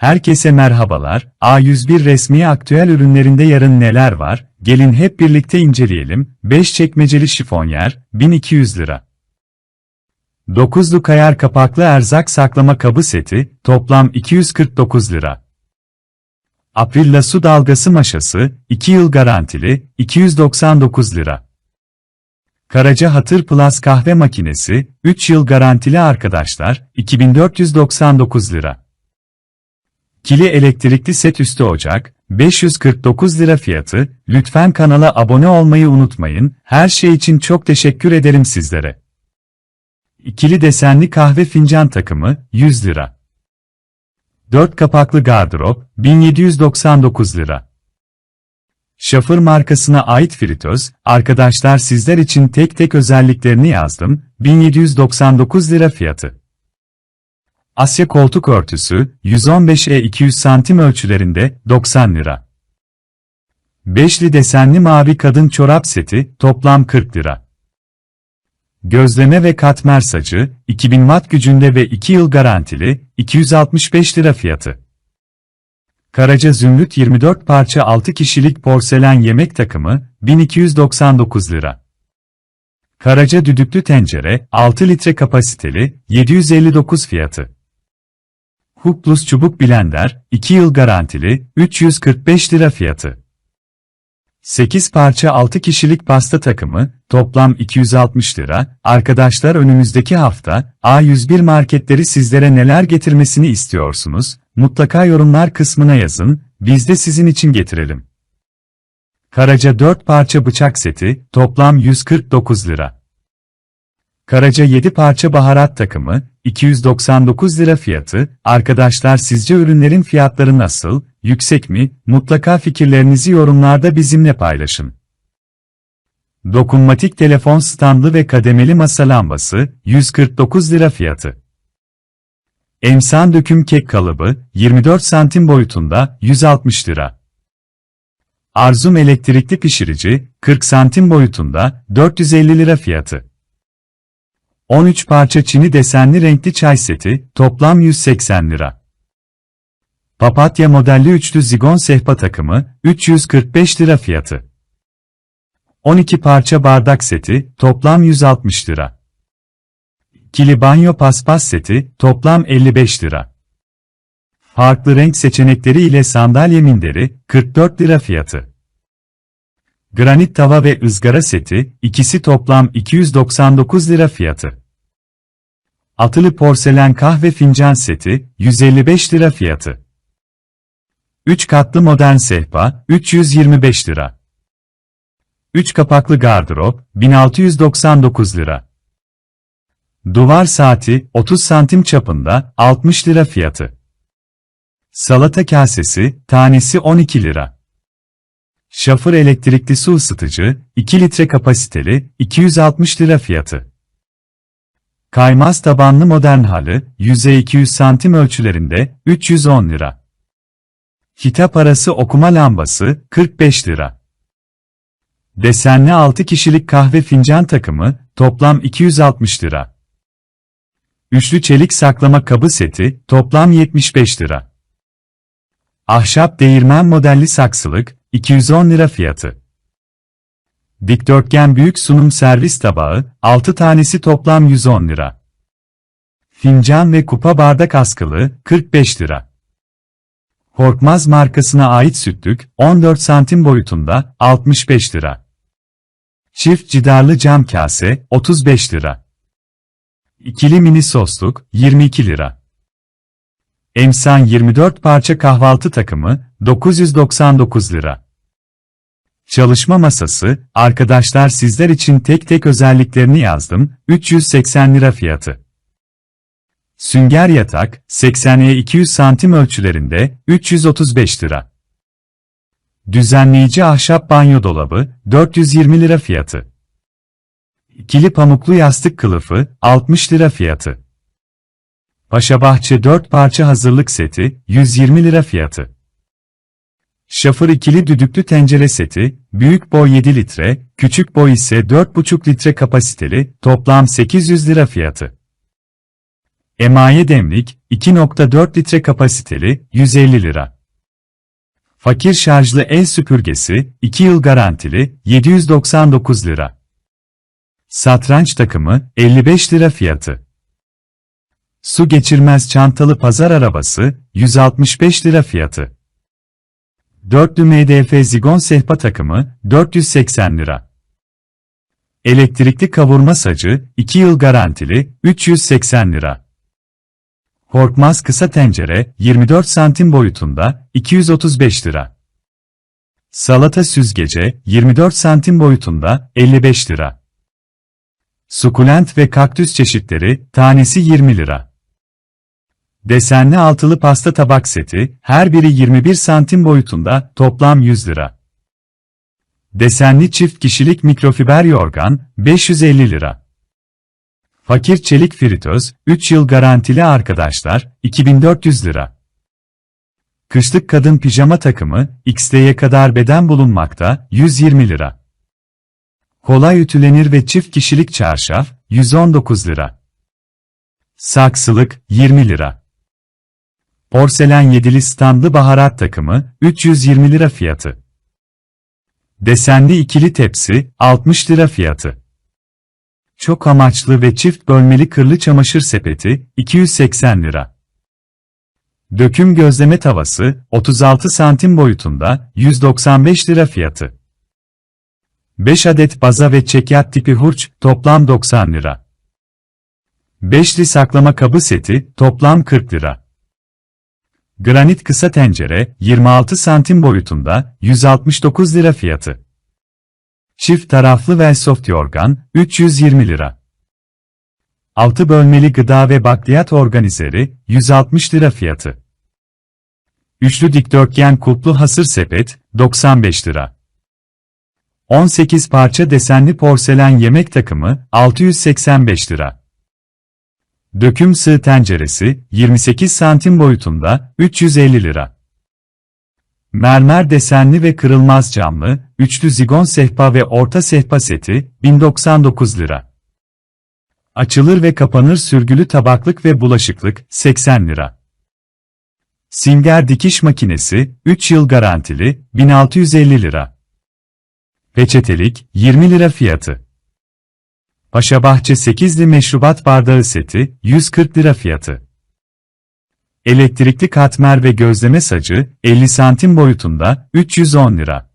Herkese merhabalar. A101 resmi aktüel ürünlerinde yarın neler var? Gelin hep birlikte inceleyelim. 5 çekmeceli şifonyer, 1200 lira. 9'lu kayar kapaklı erzak saklama kabı seti, toplam 249 lira. Aprilla su dalgası maşası, 2 yıl garantili, 299 lira. Karaca Hatır Plus kahve makinesi, 3 yıl garantili arkadaşlar, 2499 lira. Kili elektrikli set üstü ocak, 549 lira fiyatı, lütfen kanala abone olmayı unutmayın, her şey için çok teşekkür ederim sizlere. İkili desenli kahve fincan takımı, 100 lira. 4 kapaklı gardırop, 1799 lira. Şafır markasına ait fritöz, arkadaşlar sizler için tek tek özelliklerini yazdım, 1799 lira fiyatı. Asya koltuk örtüsü, 115'e 200 santim ölçülerinde, 90 lira. Beşli desenli mavi kadın çorap seti, toplam 40 lira. Gözleme ve katmer sacı, 2000 watt gücünde ve 2 yıl garantili, 265 lira fiyatı. Karaca Zümrüt 24 parça 6 kişilik porselen yemek takımı, 1299 lira. Karaca düdüklü tencere, 6 litre kapasiteli, 759 fiyatı. Huplus çubuk blender, 2 yıl garantili, 345 lira fiyatı. 8 parça 6 kişilik pasta takımı, toplam 260 lira. Arkadaşlar önümüzdeki hafta, A101 marketleri sizlere neler getirmesini istiyorsunuz? Mutlaka yorumlar kısmına yazın, biz de sizin için getirelim. Karaca 4 parça bıçak seti, toplam 149 lira. Karaca 7 parça baharat takımı, 299 lira fiyatı. Arkadaşlar sizce ürünlerin fiyatları nasıl, yüksek mi? Mutlaka fikirlerinizi yorumlarda bizimle paylaşın. Dokunmatik telefon standı ve kademeli masa lambası, 149 lira fiyatı. Emsan döküm kek kalıbı, 24 santim boyutunda, 160 lira. Arzum elektrikli pişirici, 40 santim boyutunda, 450 lira fiyatı. 13 parça çini desenli renkli çay seti, toplam 180 lira. Papatya modelli üçlü zigon sehpa takımı, 345 lira fiyatı. 12 parça bardak seti, toplam 160 lira. Kili banyo paspas seti, toplam 55 lira. Farklı renk seçenekleri ile sandalye minderi, 44 lira fiyatı. Granit tava ve ızgara seti, ikisi toplam 299 lira fiyatı. Atılı porselen kahve fincan seti, 155 lira fiyatı. 3 katlı modern sehpa, 325 lira. 3 kapaklı gardırop, 1699 lira. Duvar saati, 30 santim çapında, 60 lira fiyatı. Salata kasesi, tanesi 12 lira. Şafır elektrikli su ısıtıcı, 2 litre kapasiteli, 260 lira fiyatı. Kaymaz tabanlı modern halı, yüzey 200 santim ölçülerinde, 310 lira. Kitap arası okuma lambası, 45 lira. Desenli 6 kişilik kahve fincan takımı, toplam 260 lira. Üçlü çelik saklama kabı seti, toplam 75 lira. Ahşap değirmen modelli saksılık, 210 lira fiyatı. Dikdörtgen büyük sunum servis tabağı, 6 tanesi toplam 110 lira. Fincan ve kupa bardak askılı, 45 lira. Korkmaz markasına ait sütlük, 14 santim boyutunda, 65 lira. Çift cidarlı cam kase, 35 lira. İkili mini sosluk, 22 lira. Emsan 24 parça kahvaltı takımı, 999 lira. Çalışma masası, arkadaşlar sizler için tek tek özelliklerini yazdım, 380 lira fiyatı. Sünger yatak, 80'e 200 santim ölçülerinde, 335 lira. Düzenleyici ahşap banyo dolabı, 420 lira fiyatı. İkili pamuklu yastık kılıfı, 60 lira fiyatı. Paşabahçe 4 parça hazırlık seti, 120 lira fiyatı. Şafır ikili düdüklü tencere seti, büyük boy 7 litre, küçük boy ise 4,5 litre kapasiteli, toplam 800 lira fiyatı. Emaye demlik, 2.4 litre kapasiteli, 150 lira. Fakir şarjlı el süpürgesi, 2 yıl garantili, 799 lira. Satranç takımı, 55 lira fiyatı. Su geçirmez çantalı pazar arabası, 165 lira fiyatı. Dörtlü MDF zigon sehpa takımı, 480 lira. Elektrikli kavurma sacı, 2 yıl garantili, 380 lira. Korkmaz kısa tencere, 24 santim boyutunda, 235 lira. Salata süzgece, 24 santim boyutunda, 55 lira. Sukulent ve kaktüs çeşitleri, tanesi 20 lira. Desenli altılı pasta tabak seti, her biri 21 santim boyutunda, toplam 100 lira. Desenli çift kişilik mikrofiber yorgan, 550 lira. Fakir çelik fritöz, 3 yıl garantili arkadaşlar, 2400 lira. Kışlık kadın pijama takımı, XL'ye kadar beden bulunmakta, 120 lira. Kolay ütülenir ve çift kişilik çarşaf, 119 lira. Saksılık, 20 lira. Porselen yedili standlı baharat takımı, 320 lira fiyatı. Desenli ikili tepsi, 60 lira fiyatı. Çok amaçlı ve çift bölmeli kırlı çamaşır sepeti, 280 lira. Döküm gözleme tavası, 36 santim boyutunda, 195 lira fiyatı. 5 adet baza ve çekyat tipi hurç, toplam 90 lira. Beşli saklama kabı seti, toplam 40 lira. Granit kısa tencere, 26 santim boyutunda, 169 lira fiyatı. Çift taraflı Velsoft yorgan, 320 lira. 6 bölmeli gıda ve bakliyat organizeri, 160 lira fiyatı. Üçlü dikdörtgen kulplu hasır sepet, 95 lira. 18 parça desenli porselen yemek takımı, 685 lira. Döküm sığ tenceresi, 28 santim boyutunda, 350 lira. Mermer desenli ve kırılmaz camlı, üçlü zigon sehpa ve orta sehpa seti, 1099 lira. Açılır ve kapanır sürgülü tabaklık ve bulaşıklık, 80 lira. Singer dikiş makinesi, 3 yıl garantili, 1650 lira. Peçetelik, 20 lira fiyatı. Paşabahçe 8'li meşrubat bardağı seti, 140 lira fiyatı. Elektrikli katmer ve gözleme sacı, 50 santim boyutunda, 310 lira.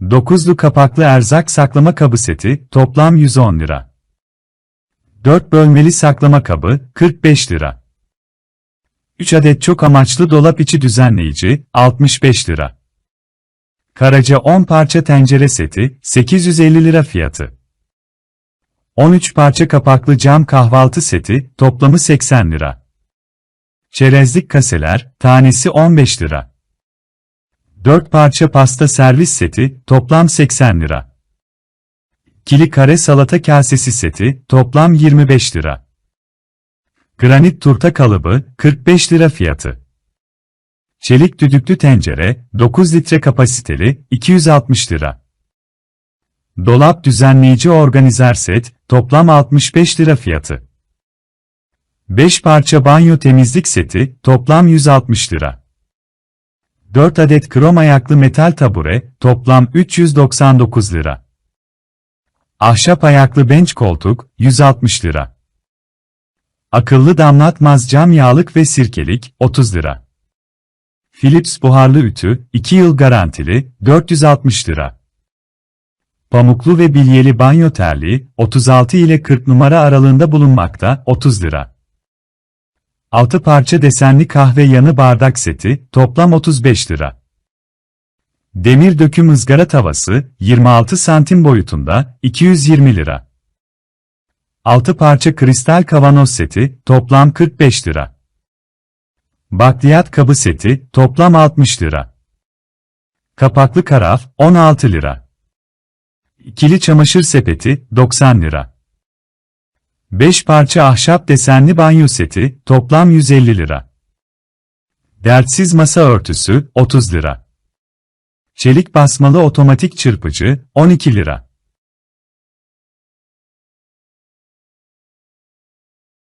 9'lu kapaklı erzak saklama kabı seti, toplam 110 lira. 4 bölmeli saklama kabı, 45 lira. 3 adet çok amaçlı dolap içi düzenleyici, 65 lira. Karaca 10 parça tencere seti, 850 lira fiyatı. 13 parça kapaklı cam kahvaltı seti, toplamı 80 lira. Çerezlik kaseler, tanesi 15 lira. 4 parça pasta servis seti, toplam 80 lira. Kili kare salata kasesi seti, toplam 25 lira. Granit turta kalıbı, 45 lira fiyatı. Çelik düdüklü tencere, 9 litre kapasiteli, 260 lira. Dolap düzenleyici organizer set, toplam 65 lira fiyatı. 5 parça banyo temizlik seti, toplam 160 lira. 4 adet krom ayaklı metal tabure, toplam 399 lira. Ahşap ayaklı bench koltuk, 160 lira. Akıllı damlatmaz cam yağlık ve sirkelik, 30 lira. Philips buharlı ütü, 2 yıl garantili, 460 lira. Pamuklu ve bilyeli banyo terliği, 36 ile 40 numara aralığında bulunmakta, 30 lira. 6 parça desenli kahve yanı bardak seti, toplam 35 lira. Demir döküm ızgara tavası, 26 santim boyutunda, 220 lira. 6 parça kristal kavanoz seti, toplam 45 lira. Bakliyat kabı seti, toplam 60 lira. Kapaklı karaf, 16 lira. İkili çamaşır sepeti, 90 lira. 5 parça ahşap desenli banyo seti, toplam 150 lira. Dertsiz masa örtüsü, 30 lira. Çelik basmalı otomatik çırpıcı, 12 lira.